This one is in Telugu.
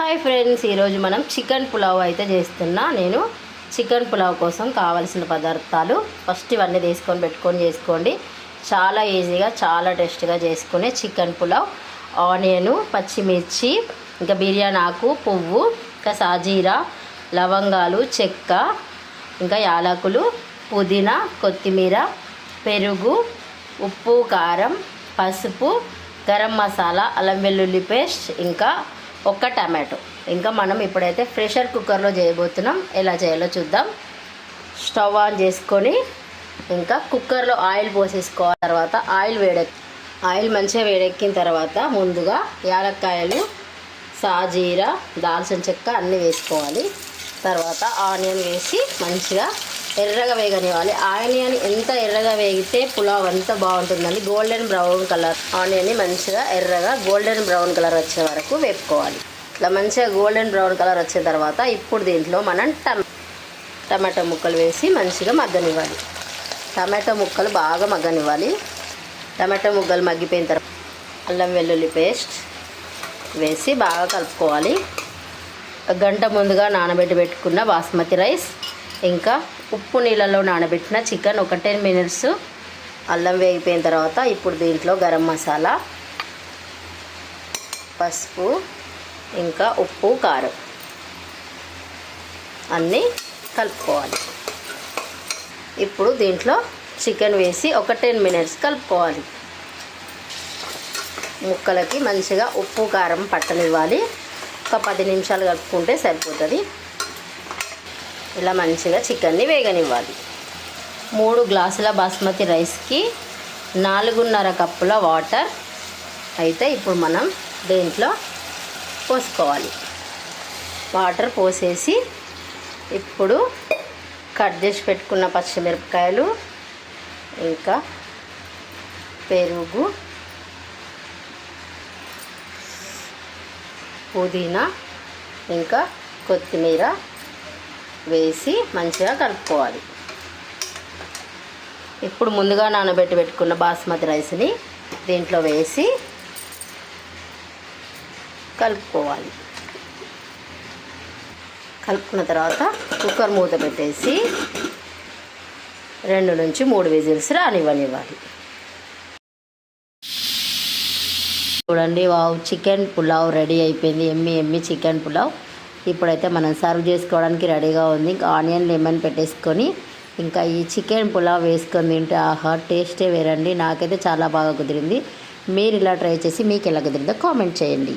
హాయ్ ఫ్రెండ్స్ ఈరోజు మనం చికెన్ పులావ్ అయితే చేస్తున్నా. నేను చికెన్ పులావ్ కోసం కావలసిన పదార్థాలు ఫస్ట్ ఇవన్నీ తీసుకొని పెట్టుకొని చేసుకోండి. చాలా ఈజీగా చాలా టేస్ట్గా చేసుకునే చికెన్ పులావ్. ఆనియన్ పచ్చిమిర్చి ఇంకా బిర్యానీ ఆకు పువ్వు ఇంకా సాజీరా లవంగాలు చెక్క ఇంకా యాలకులు పుదీనా కొత్తిమీర పెరుగు ఉప్పు కారం పసుపు గరం మసాలా అల్లం వెల్లుల్లి పేస్ట్ ఇంకా ఒక్క టమాటో. ఇంకా మనం ఇప్పుడైతే ప్రెషర్ కుక్కర్లో చేయబోతున్నాం. ఎలా చేయాలో చూద్దాం. స్టవ్ ఆన్ చేసుకొని ఇంకా కుక్కర్లో ఆయిల్ పోసేసుకోవాలి. తర్వాత ఆయిల్ వేడెక్ ఆయిల్ మంచిగా వేడెక్కిన తర్వాత ముందుగా యాలక్కాయలు సాజీరా దాల్చిన చెక్క అన్నీ వేసుకోవాలి. తర్వాత ఆనియన్ వేసి మంచిగా ఎర్రగా వేగనివ్వాలి. ఆనియన్ ఎంత ఎర్రగా వేగితే పులావ్ అంత బాగుంటుందండి. గోల్డెన్ బ్రౌన్ కలర్ ఆనియన్ని మంచిగా ఎర్రగా గోల్డెన్ బ్రౌన్ కలర్ వచ్చే వరకు వేపుకోవాలి. ఇట్లా మంచిగా గోల్డెన్ బ్రౌన్ కలర్ వచ్చిన తర్వాత ఇప్పుడు దీంట్లో మనం టమ టమాటో ముక్కలు వేసి మంచిగా మగ్గనివ్వాలి. టమాటో ముక్కలు బాగా మగ్గనివ్వాలి. టమాటో ముక్కలు మగ్గిపోయిన తర్వాత అల్లం వెల్లుల్లి పేస్ట్ వేసి బాగా కలుపుకోవాలి. గంట ముందుగా నానబెట్టి పెట్టుకున్న బాస్మతి రైస్ ఇంకా ఉప్పు నీళ్ళలో నానబెట్టిన చికెన్ ఒక టెన్ మినిట్స్ అల్లం వేగిపోయిన తర్వాత ఇప్పుడు దీంట్లో గరం మసాలా పసుపు ఇంకా ఉప్పు కారం అన్నీ కలుపుకోవాలి. ఇప్పుడు దీంట్లో చికెన్ వేసి ఒక టెన్ మినిట్స్ కలుపుకోవాలి. ముక్కలకి మంచిగా ఉప్పు కారం పట్టనివ్వాలి. ఒక పది నిమిషాలు కలుపుకుంటే సరిపోతుంది. ఇలా మంచిగా చికెన్ని వేగనివ్వాలి. మూడు గ్లాసుల బాస్మతి రైస్కి నాలుగున్నర కప్పుల వాటర్ అయితే ఇప్పుడు మనం దీంట్లో పోసుకోవాలి. వాటర్ పోసేసి ఇప్పుడు కట్ చేసి పెట్టుకున్న పచ్చిమిరపకాయలు ఇంకా పెరుగు పుదీనా ఇంకా కొత్తిమీర వేసి మంచిగా కలుపుకోవాలి. ఇప్పుడు ముందుగా నానబెట్టి పెట్టుకున్న బాస్మతి రైస్ని దీంట్లో వేసి కలుపుకోవాలి. కలుపుకున్న తర్వాత కుక్కర్ మూత పెట్టేసి రెండు నుంచి మూడు విజిల్స్ రానివ్వనివ్వాలి. చూడండి వావ్ చికెన్ పులావ్ రెడీ అయిపోయింది. Yummy yummy chicken pulao. ఇప్పుడైతే మనం సర్వ్ చేసుకోవడానికి రెడీగా ఉంది. ఇంకా ఆనియన్ లెమన్ పెట్టేసుకొని ఇంకా ఈ చికెన్ పులావ్ వేసుకొని తింటే ఆహా టేస్టే వేరండి. నాకైతే చాలా బాగా కుదిరింది. మీరు ఇలా ట్రై చేసి మీకు ఎలా కుదిరిందో కామెంట్ చేయండి.